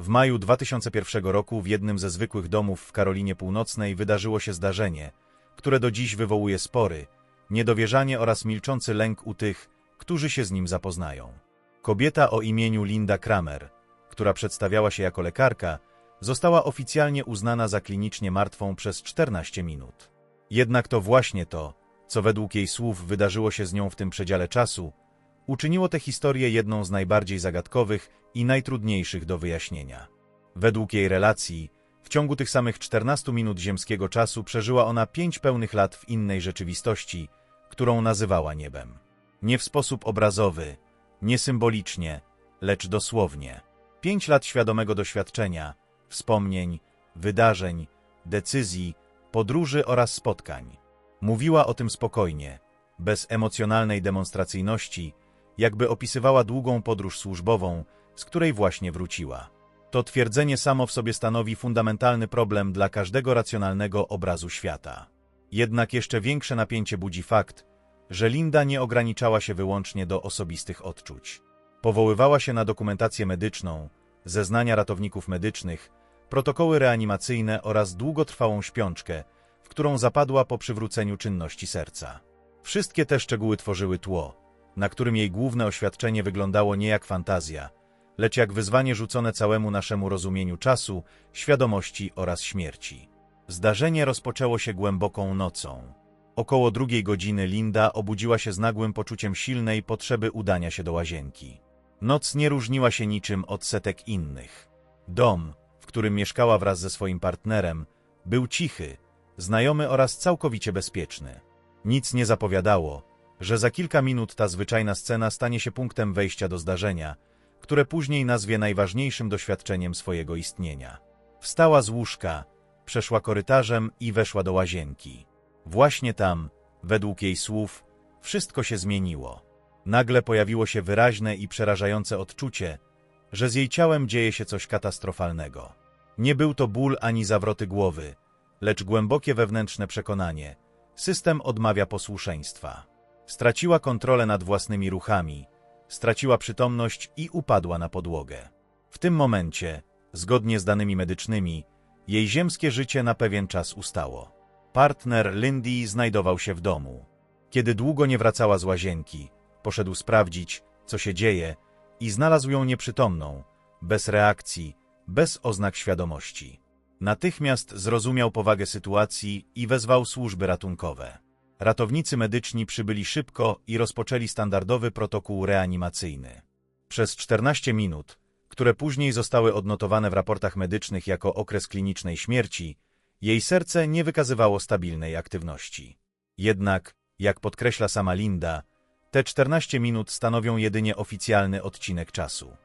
W maju 2001 roku w jednym ze zwykłych domów w Karolinie Północnej wydarzyło się zdarzenie, które do dziś wywołuje spory, niedowierzanie oraz milczący lęk u tych, którzy się z nim zapoznają. Kobieta o imieniu Linda Kramer, która przedstawiała się jako lekarka, została oficjalnie uznana za klinicznie martwą przez 14 minut. Jednak to właśnie to, co według jej słów wydarzyło się z nią w tym przedziale czasu, uczyniło tę historię jedną z najbardziej zagadkowych i najtrudniejszych do wyjaśnienia. Według jej relacji, w ciągu tych samych 14 minut ziemskiego czasu przeżyła ona pięć pełnych lat w innej rzeczywistości, którą nazywała niebem. Nie w sposób obrazowy, nie symbolicznie, lecz dosłownie. Pięć lat świadomego doświadczenia, wspomnień, wydarzeń, decyzji, podróży oraz spotkań. Mówiła o tym spokojnie, bez emocjonalnej demonstracyjności, jakby opisywała długą podróż służbową, z której właśnie wróciła. To twierdzenie samo w sobie stanowi fundamentalny problem dla każdego racjonalnego obrazu świata. Jednak jeszcze większe napięcie budzi fakt, że Linda nie ograniczała się wyłącznie do osobistych odczuć. Powoływała się na dokumentację medyczną, zeznania ratowników medycznych, protokoły reanimacyjne oraz długotrwałą śpiączkę, w którą zapadła po przywróceniu czynności serca. Wszystkie te szczegóły tworzyły tło, na którym jej główne oświadczenie wyglądało nie jak fantazja, lecz jak wyzwanie rzucone całemu naszemu rozumieniu czasu, świadomości oraz śmierci. Zdarzenie rozpoczęło się głęboką nocą. Około drugiej godziny Linda obudziła się z nagłym poczuciem silnej potrzeby udania się do łazienki. Noc nie różniła się niczym od setek innych. Dom, w którym mieszkała wraz ze swoim partnerem, był cichy, znajomy oraz całkowicie bezpieczny. Nic nie zapowiadało, że za kilka minut ta zwyczajna scena stanie się punktem wejścia do zdarzenia, które później nazwie najważniejszym doświadczeniem swojego istnienia. Wstała z łóżka, przeszła korytarzem i weszła do łazienki. Właśnie tam, według jej słów, wszystko się zmieniło. Nagle pojawiło się wyraźne i przerażające odczucie, że z jej ciałem dzieje się coś katastrofalnego. Nie był to ból ani zawroty głowy, lecz głębokie wewnętrzne przekonanie. System odmawia posłuszeństwa. Straciła kontrolę nad własnymi ruchami, straciła przytomność i upadła na podłogę. W tym momencie, zgodnie z danymi medycznymi, jej ziemskie życie na pewien czas ustało. Partner Lindy znajdował się w domu. Kiedy długo nie wracała z łazienki, poszedł sprawdzić, co się dzieje i znalazł ją nieprzytomną, bez reakcji, bez oznak świadomości. Natychmiast zrozumiał powagę sytuacji i wezwał służby ratunkowe. Ratownicy medyczni przybyli szybko i rozpoczęli standardowy protokół reanimacyjny. Przez 14 minut, które później zostały odnotowane w raportach medycznych jako okres klinicznej śmierci, jej serce nie wykazywało stabilnej aktywności. Jednak, jak podkreśla sama Linda, te 14 minut stanowią jedynie oficjalny odcinek czasu.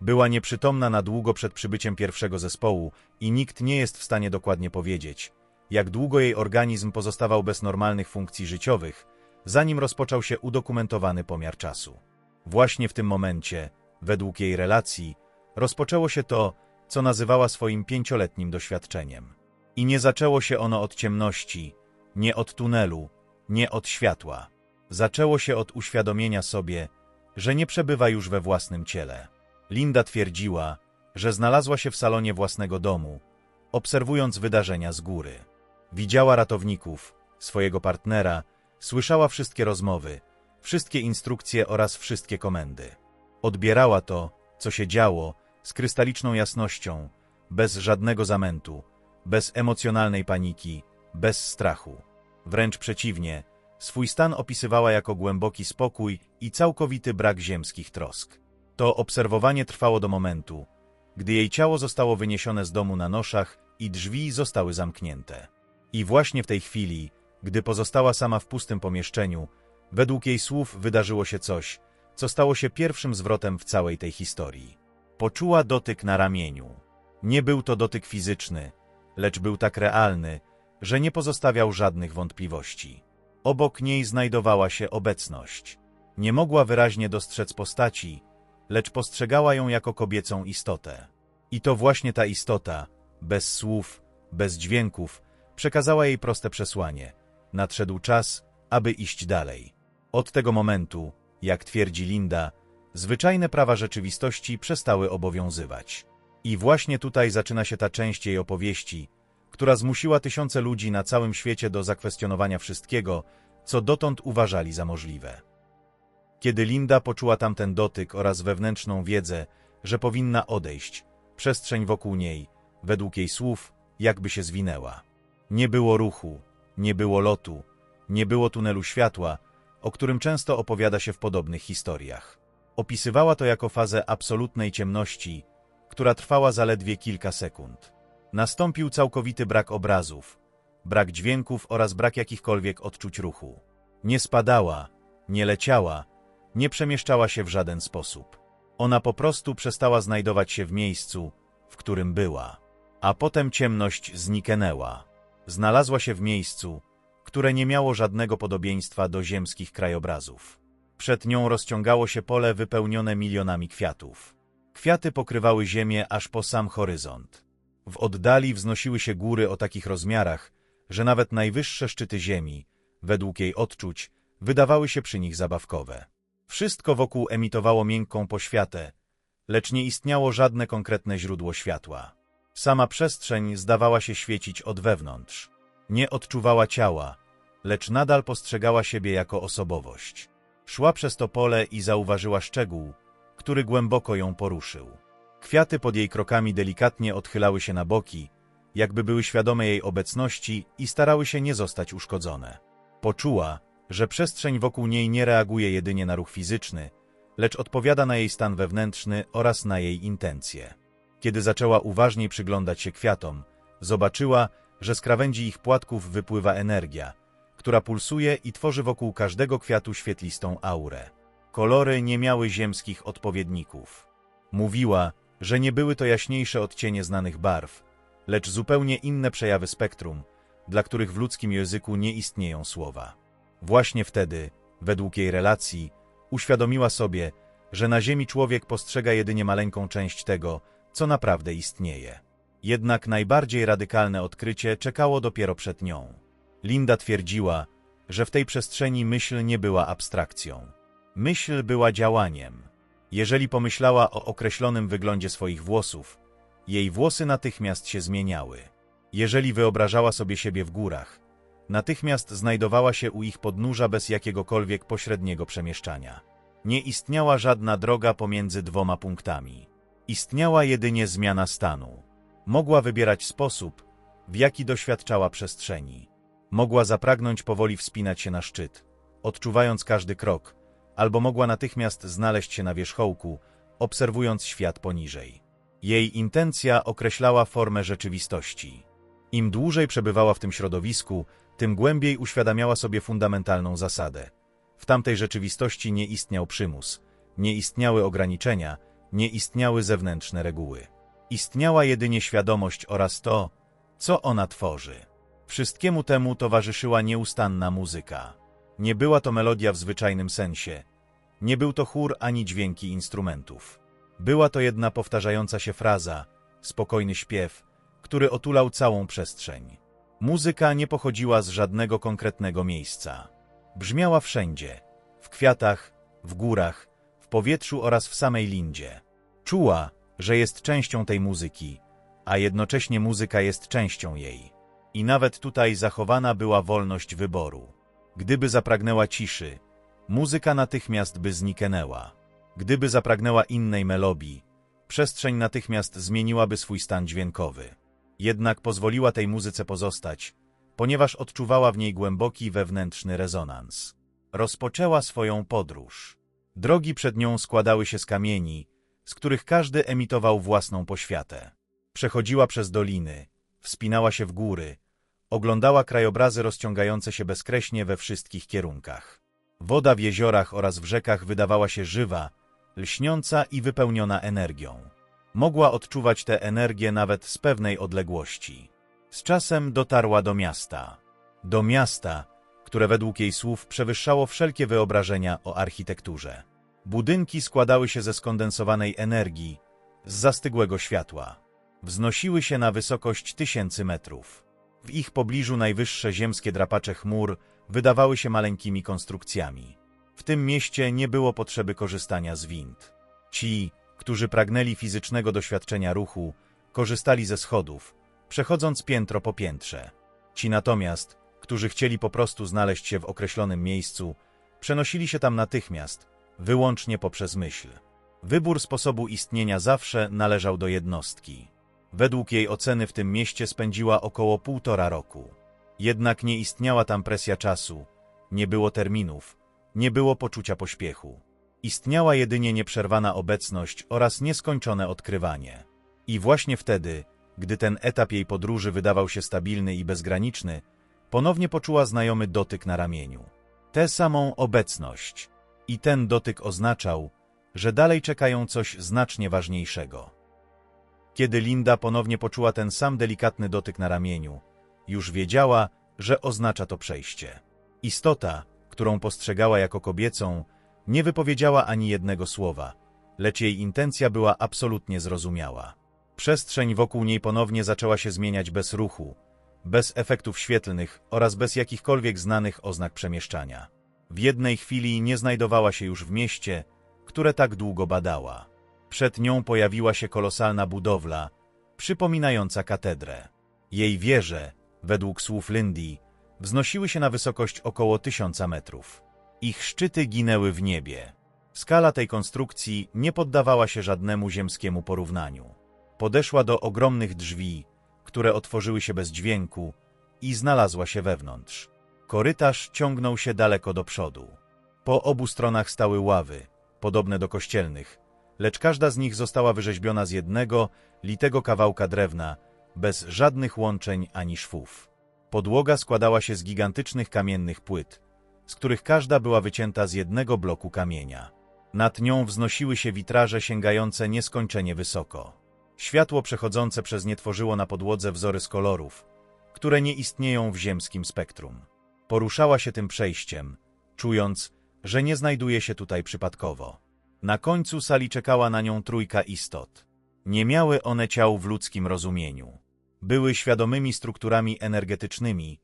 Była nieprzytomna na długo przed przybyciem pierwszego zespołu i nikt nie jest w stanie dokładnie powiedzieć, jak długo jej organizm pozostawał bez normalnych funkcji życiowych, zanim rozpoczął się udokumentowany pomiar czasu. Właśnie w tym momencie, według jej relacji, rozpoczęło się to, co nazywała swoim pięcioletnim doświadczeniem. I nie zaczęło się ono od ciemności, nie od tunelu, nie od światła. Zaczęło się od uświadomienia sobie, że nie przebywa już we własnym ciele. Linda twierdziła, że znalazła się w salonie własnego domu, obserwując wydarzenia z góry. Widziała ratowników, swojego partnera, słyszała wszystkie rozmowy, wszystkie instrukcje oraz wszystkie komendy. Odbierała to, co się działo, z krystaliczną jasnością, bez żadnego zamętu, bez emocjonalnej paniki, bez strachu. Wręcz przeciwnie, swój stan opisywała jako głęboki spokój i całkowity brak ziemskich trosk. To obserwowanie trwało do momentu, gdy jej ciało zostało wyniesione z domu na noszach i drzwi zostały zamknięte. I właśnie w tej chwili, gdy pozostała sama w pustym pomieszczeniu, według jej słów wydarzyło się coś, co stało się pierwszym zwrotem w całej tej historii. Poczuła dotyk na ramieniu. Nie był to dotyk fizyczny, lecz był tak realny, że nie pozostawiał żadnych wątpliwości. Obok niej znajdowała się obecność. Nie mogła wyraźnie dostrzec postaci, lecz postrzegała ją jako kobiecą istotę. I to właśnie ta istota, bez słów, bez dźwięków, przekazała jej proste przesłanie. Nadszedł czas, aby iść dalej. Od tego momentu, jak twierdzi Linda, zwyczajne prawa rzeczywistości przestały obowiązywać. I właśnie tutaj zaczyna się ta część jej opowieści, która zmusiła tysiące ludzi na całym świecie do zakwestionowania wszystkiego, co dotąd uważali za możliwe. Kiedy Linda poczuła tamten dotyk oraz wewnętrzną wiedzę, że powinna odejść, przestrzeń wokół niej, według jej słów, jakby się zwinęła. Nie było ruchu, nie było lotu, nie było tunelu światła, o którym często opowiada się w podobnych historiach. Opisywała to jako fazę absolutnej ciemności, która trwała zaledwie kilka sekund. Nastąpił całkowity brak obrazów, brak dźwięków oraz brak jakichkolwiek odczuć ruchu. Nie spadała, nie leciała, nie przemieszczała się w żaden sposób. Ona po prostu przestała znajdować się w miejscu, w którym była. A potem ciemność zniknęła. Znalazła się w miejscu, które nie miało żadnego podobieństwa do ziemskich krajobrazów. Przed nią rozciągało się pole wypełnione milionami kwiatów. Kwiaty pokrywały ziemię aż po sam horyzont. W oddali wznosiły się góry o takich rozmiarach, że nawet najwyższe szczyty ziemi, według jej odczuć, wydawały się przy nich zabawkowe. Wszystko wokół emitowało miękką poświatę, lecz nie istniało żadne konkretne źródło światła. Sama przestrzeń zdawała się świecić od wewnątrz. Nie odczuwała ciała, lecz nadal postrzegała siebie jako osobowość. Szła przez to pole i zauważyła szczegół, który głęboko ją poruszył. Kwiaty pod jej krokami delikatnie odchylały się na boki, jakby były świadome jej obecności i starały się nie zostać uszkodzone. Poczuła, że przestrzeń wokół niej nie reaguje jedynie na ruch fizyczny, lecz odpowiada na jej stan wewnętrzny oraz na jej intencje. Kiedy zaczęła uważniej przyglądać się kwiatom, zobaczyła, że z krawędzi ich płatków wypływa energia, która pulsuje i tworzy wokół każdego kwiatu świetlistą aurę. Kolory nie miały ziemskich odpowiedników. Mówiła, że nie były to jaśniejsze odcienie znanych barw, lecz zupełnie inne przejawy spektrum, dla których w ludzkim języku nie istnieją słowa. Właśnie wtedy, według jej relacji, uświadomiła sobie, że na Ziemi człowiek postrzega jedynie maleńką część tego, co naprawdę istnieje. Jednak najbardziej radykalne odkrycie czekało dopiero przed nią. Linda twierdziła, że w tej przestrzeni myśl nie była abstrakcją. Myśl była działaniem. Jeżeli pomyślała o określonym wyglądzie swoich włosów, jej włosy natychmiast się zmieniały. Jeżeli wyobrażała sobie siebie w górach, natychmiast znajdowała się u ich podnóża bez jakiegokolwiek pośredniego przemieszczania. Nie istniała żadna droga pomiędzy dwoma punktami. Istniała jedynie zmiana stanu. Mogła wybierać sposób, w jaki doświadczała przestrzeni. Mogła zapragnąć powoli wspinać się na szczyt, odczuwając każdy krok, albo mogła natychmiast znaleźć się na wierzchołku, obserwując świat poniżej. Jej intencja określała formę rzeczywistości. Im dłużej przebywała w tym środowisku, tym głębiej uświadamiała sobie fundamentalną zasadę. W tamtej rzeczywistości nie istniał przymus, nie istniały ograniczenia, nie istniały zewnętrzne reguły. Istniała jedynie świadomość oraz to, co ona tworzy. Wszystkiemu temu towarzyszyła nieustanna muzyka. Nie była to melodia w zwyczajnym sensie. Nie był to chór ani dźwięki instrumentów. Była to jedna powtarzająca się fraza, spokojny śpiew, który otulał całą przestrzeń. Muzyka nie pochodziła z żadnego konkretnego miejsca. Brzmiała wszędzie, w kwiatach, w górach, w powietrzu oraz w samej lindzie. Czuła, że jest częścią tej muzyki, a jednocześnie muzyka jest częścią jej. I nawet tutaj zachowana była wolność wyboru. Gdyby zapragnęła ciszy, muzyka natychmiast by zniknęła. Gdyby zapragnęła innej melodii, przestrzeń natychmiast zmieniłaby swój stan dźwiękowy. Jednak pozwoliła tej muzyce pozostać, ponieważ odczuwała w niej głęboki wewnętrzny rezonans. Rozpoczęła swoją podróż. Drogi przed nią składały się z kamieni, z których każdy emitował własną poświatę. Przechodziła przez doliny, wspinała się w góry, oglądała krajobrazy rozciągające się bezkreśnie we wszystkich kierunkach. Woda w jeziorach oraz w rzekach wydawała się żywa, lśniąca i wypełniona energią. Mogła odczuwać tę energię nawet z pewnej odległości. Z czasem dotarła do miasta. Do miasta, które według jej słów przewyższało wszelkie wyobrażenia o architekturze. Budynki składały się ze skondensowanej energii, z zastygłego światła. Wznosiły się na wysokość tysięcy metrów. W ich pobliżu najwyższe ziemskie drapacze chmur wydawały się maleńkimi konstrukcjami. W tym mieście nie było potrzeby korzystania z wind. Ci, którzy pragnęli fizycznego doświadczenia ruchu, korzystali ze schodów, przechodząc piętro po piętrze. Ci natomiast, którzy chcieli po prostu znaleźć się w określonym miejscu, przenosili się tam natychmiast, wyłącznie poprzez myśl. Wybór sposobu istnienia zawsze należał do jednostki. Według jej oceny w tym mieście spędziła około półtora roku. Jednak nie istniała tam presja czasu, nie było terminów, nie było poczucia pośpiechu. Istniała jedynie nieprzerwana obecność oraz nieskończone odkrywanie. I właśnie wtedy, gdy ten etap jej podróży wydawał się stabilny i bezgraniczny, ponownie poczuła znajomy dotyk na ramieniu. Tę samą obecność. I ten dotyk oznaczał, że dalej czekają coś znacznie ważniejszego. Kiedy Linda ponownie poczuła ten sam delikatny dotyk na ramieniu, już wiedziała, że oznacza to przejście. Istota, którą postrzegała jako kobiecą, nie wypowiedziała ani jednego słowa, lecz jej intencja była absolutnie zrozumiała. Przestrzeń wokół niej ponownie zaczęła się zmieniać bez ruchu, bez efektów świetlnych oraz bez jakichkolwiek znanych oznak przemieszczania. W jednej chwili nie znajdowała się już w mieście, które tak długo badała. Przed nią pojawiła się kolosalna budowla, przypominająca katedrę. Jej wieże, według słów Lindy, wznosiły się na wysokość około tysiąca metrów. Ich szczyty ginęły w niebie. Skala tej konstrukcji nie poddawała się żadnemu ziemskiemu porównaniu. Podeszła do ogromnych drzwi, które otworzyły się bez dźwięku i znalazła się wewnątrz. Korytarz ciągnął się daleko do przodu. Po obu stronach stały ławy, podobne do kościelnych, lecz każda z nich została wyrzeźbiona z jednego, litego kawałka drewna, bez żadnych łączeń ani szwów. Podłoga składała się z gigantycznych kamiennych płyt, z których każda była wycięta z jednego bloku kamienia. Nad nią wznosiły się witraże sięgające nieskończenie wysoko. Światło przechodzące przez nie tworzyło na podłodze wzory z kolorów, które nie istnieją w ziemskim spektrum. Poruszała się tym przejściem, czując, że nie znajduje się tutaj przypadkowo. Na końcu sali czekała na nią trójka istot. Nie miały one ciał w ludzkim rozumieniu. Były świadomymi strukturami energetycznymi,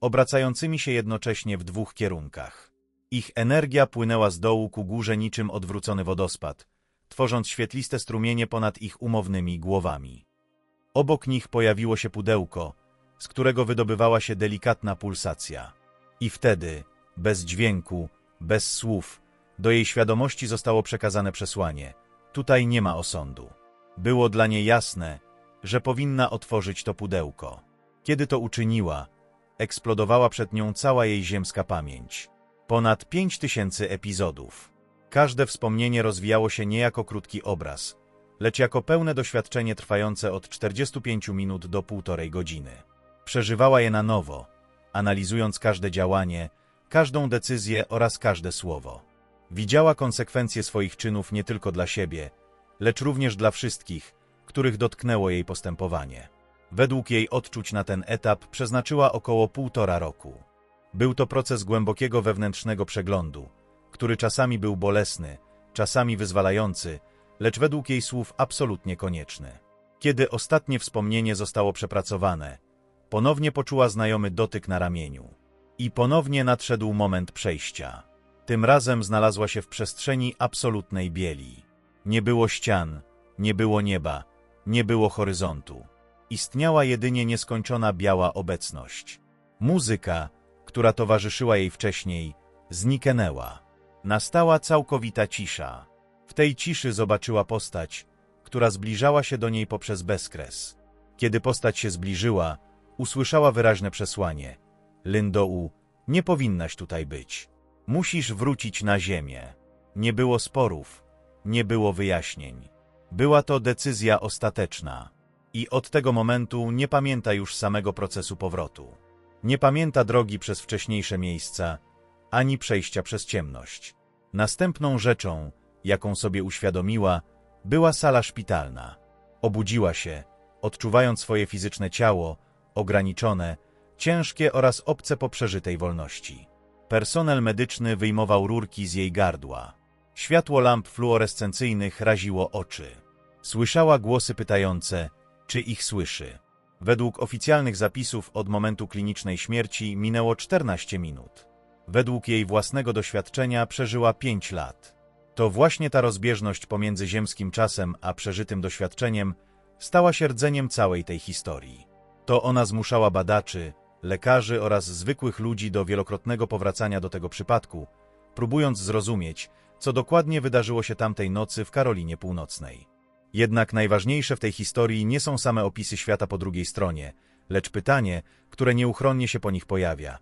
obracającymi się jednocześnie w dwóch kierunkach. Ich energia płynęła z dołu ku górze niczym odwrócony wodospad, tworząc świetliste strumienie ponad ich umownymi głowami. Obok nich pojawiło się pudełko, z którego wydobywała się delikatna pulsacja. I wtedy, bez dźwięku, bez słów, do jej świadomości zostało przekazane przesłanie. Tutaj nie ma osądu. Było dla niej jasne, że powinna otworzyć to pudełko. Kiedy to uczyniła, eksplodowała przed nią cała jej ziemska pamięć. Ponad pięć tysięcy epizodów. Każde wspomnienie rozwijało się nie jako krótki obraz, lecz jako pełne doświadczenie trwające od 45 minut do półtorej godziny. Przeżywała je na nowo, analizując każde działanie, każdą decyzję oraz każde słowo. Widziała konsekwencje swoich czynów nie tylko dla siebie, lecz również dla wszystkich, których dotknęło jej postępowanie. Według jej odczuć na ten etap przeznaczyła około półtora roku. Był to proces głębokiego wewnętrznego przeglądu, który czasami był bolesny, czasami wyzwalający, lecz według jej słów absolutnie konieczny. Kiedy ostatnie wspomnienie zostało przepracowane, ponownie poczuła znajomy dotyk na ramieniu. I ponownie nadszedł moment przejścia. Tym razem znalazła się w przestrzeni absolutnej bieli. Nie było ścian, nie było nieba, nie było horyzontu. Istniała jedynie nieskończona biała obecność. Muzyka, która towarzyszyła jej wcześniej, zniknęła. Nastała całkowita cisza. W tej ciszy zobaczyła postać, która zbliżała się do niej poprzez bezkres. Kiedy postać się zbliżyła, usłyszała wyraźne przesłanie. Lindou, nie powinnaś tutaj być. Musisz wrócić na ziemię. Nie było sporów, nie było wyjaśnień. Była to decyzja ostateczna. I od tego momentu nie pamięta już samego procesu powrotu. Nie pamięta drogi przez wcześniejsze miejsca, ani przejścia przez ciemność. Następną rzeczą, jaką sobie uświadomiła, była sala szpitalna. Obudziła się, odczuwając swoje fizyczne ciało, ograniczone, ciężkie oraz obce po przeżytej wolności. Personel medyczny wyjmował rurki z jej gardła. Światło lamp fluorescencyjnych raziło oczy. Słyszała głosy pytające, czy ich słyszy. Według oficjalnych zapisów od momentu klinicznej śmierci minęło 14 minut. Według jej własnego doświadczenia przeżyła 5 lat. To właśnie ta rozbieżność pomiędzy ziemskim czasem a przeżytym doświadczeniem stała się rdzeniem całej tej historii. To ona zmuszała badaczy, lekarzy oraz zwykłych ludzi do wielokrotnego powracania do tego przypadku, próbując zrozumieć, co dokładnie wydarzyło się tamtej nocy w Karolinie Północnej. Jednak najważniejsze w tej historii nie są same opisy świata po drugiej stronie, lecz pytanie, które nieuchronnie się po nich pojawia.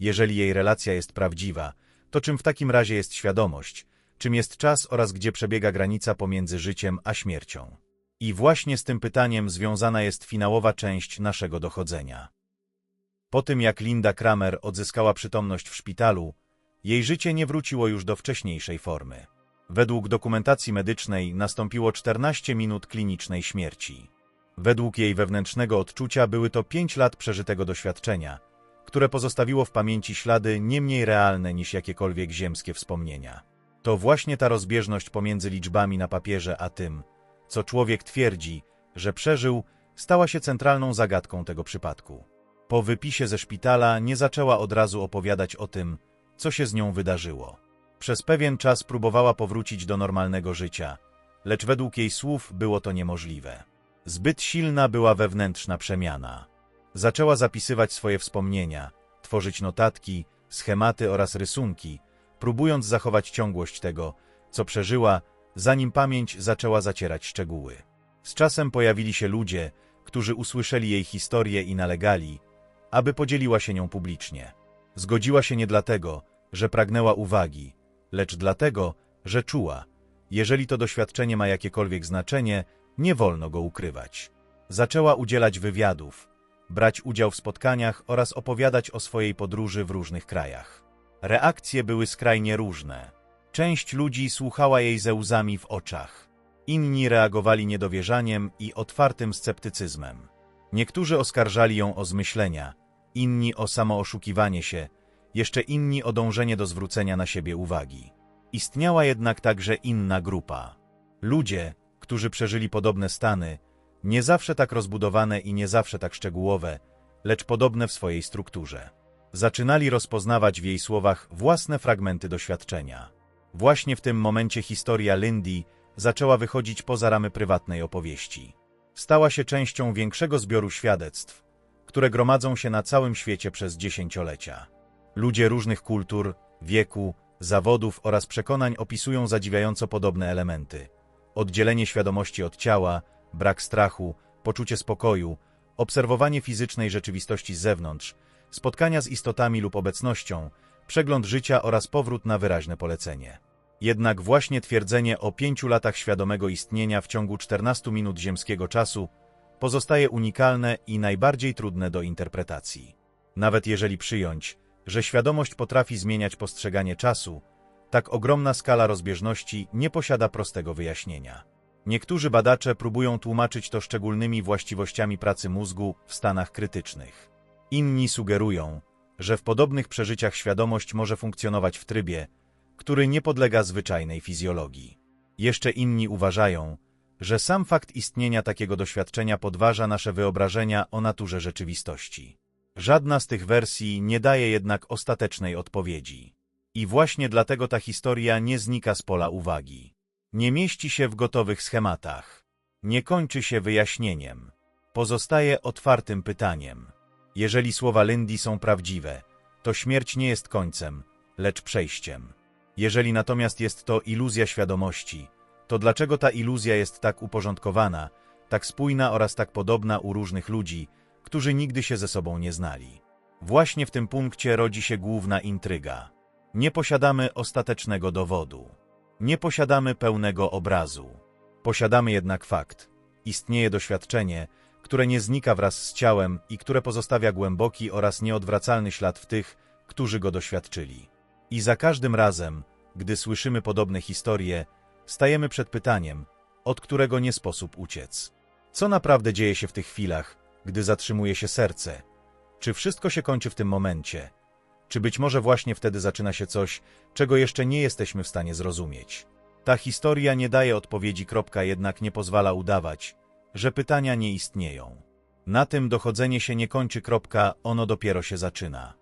Jeżeli jej relacja jest prawdziwa, to czym w takim razie jest świadomość, czym jest czas oraz gdzie przebiega granica pomiędzy życiem a śmiercią? I właśnie z tym pytaniem związana jest finałowa część naszego dochodzenia. Po tym jak Linda Kramer odzyskała przytomność w szpitalu, jej życie nie wróciło już do wcześniejszej formy. Według dokumentacji medycznej nastąpiło 14 minut klinicznej śmierci. Według jej wewnętrznego odczucia były to 5 lat przeżytego doświadczenia, które pozostawiło w pamięci ślady nie mniej realne niż jakiekolwiek ziemskie wspomnienia. To właśnie ta rozbieżność pomiędzy liczbami na papierze a tym, co człowiek twierdzi, że przeżył, stała się centralną zagadką tego przypadku. Po wypisie ze szpitala nie zaczęła od razu opowiadać o tym, co się z nią wydarzyło. Przez pewien czas próbowała powrócić do normalnego życia, lecz według jej słów było to niemożliwe. Zbyt silna była wewnętrzna przemiana. Zaczęła zapisywać swoje wspomnienia, tworzyć notatki, schematy oraz rysunki, próbując zachować ciągłość tego, co przeżyła, zanim pamięć zaczęła zacierać szczegóły. Z czasem pojawili się ludzie, którzy usłyszeli jej historię i nalegali, aby podzieliła się nią publicznie. Zgodziła się nie dlatego, że pragnęła uwagi, lecz dlatego, że czuła, jeżeli to doświadczenie ma jakiekolwiek znaczenie, nie wolno go ukrywać. Zaczęła udzielać wywiadów, brać udział w spotkaniach oraz opowiadać o swojej podróży w różnych krajach. Reakcje były skrajnie różne. Część ludzi słuchała jej ze łzami w oczach. Inni reagowali niedowierzaniem i otwartym sceptycyzmem. Niektórzy oskarżali ją o zmyślenia, inni o samooszukiwanie się, jeszcze inni o dążenie do zwrócenia na siebie uwagi. Istniała jednak także inna grupa. Ludzie, którzy przeżyli podobne stany, nie zawsze tak rozbudowane i nie zawsze tak szczegółowe, lecz podobne w swojej strukturze. Zaczynali rozpoznawać w jej słowach własne fragmenty doświadczenia. Właśnie w tym momencie historia Lindy zaczęła wychodzić poza ramy prywatnej opowieści. Stała się częścią większego zbioru świadectw, które gromadzą się na całym świecie przez dziesięciolecia. Ludzie różnych kultur, wieku, zawodów oraz przekonań opisują zadziwiająco podobne elementy. Oddzielenie świadomości od ciała, brak strachu, poczucie spokoju, obserwowanie fizycznej rzeczywistości z zewnątrz, spotkania z istotami lub obecnością, przegląd życia oraz powrót na wyraźne polecenie. Jednak właśnie twierdzenie o pięciu latach świadomego istnienia w ciągu 14 minut ziemskiego czasu pozostaje unikalne i najbardziej trudne do interpretacji. Nawet jeżeli przyjąć, że świadomość potrafi zmieniać postrzeganie czasu, tak ogromna skala rozbieżności nie posiada prostego wyjaśnienia. Niektórzy badacze próbują tłumaczyć to szczególnymi właściwościami pracy mózgu w stanach krytycznych. Inni sugerują, że w podobnych przeżyciach świadomość może funkcjonować w trybie, który nie podlega zwyczajnej fizjologii. Jeszcze inni uważają, że sam fakt istnienia takiego doświadczenia podważa nasze wyobrażenia o naturze rzeczywistości. Żadna z tych wersji nie daje jednak ostatecznej odpowiedzi. I właśnie dlatego ta historia nie znika z pola uwagi. Nie mieści się w gotowych schematach. Nie kończy się wyjaśnieniem. Pozostaje otwartym pytaniem. Jeżeli słowa Lindy są prawdziwe, to śmierć nie jest końcem, lecz przejściem. Jeżeli natomiast jest to iluzja świadomości, to dlaczego ta iluzja jest tak uporządkowana, tak spójna oraz tak podobna u różnych ludzi, którzy nigdy się ze sobą nie znali? Właśnie w tym punkcie rodzi się główna intryga. Nie posiadamy ostatecznego dowodu. Nie posiadamy pełnego obrazu. Posiadamy jednak fakt. Istnieje doświadczenie, które nie znika wraz z ciałem i które pozostawia głęboki oraz nieodwracalny ślad w tych, którzy go doświadczyli. I za każdym razem, gdy słyszymy podobne historie, stajemy przed pytaniem, od którego nie sposób uciec. Co naprawdę dzieje się w tych chwilach, gdy zatrzymuje się serce? Czy wszystko się kończy w tym momencie? Czy być może właśnie wtedy zaczyna się coś, czego jeszcze nie jesteśmy w stanie zrozumieć? Ta historia nie daje odpowiedzi, kropka, jednak nie pozwala udawać, że pytania nie istnieją. Na tym dochodzenie się nie kończy, kropka, ono dopiero się zaczyna.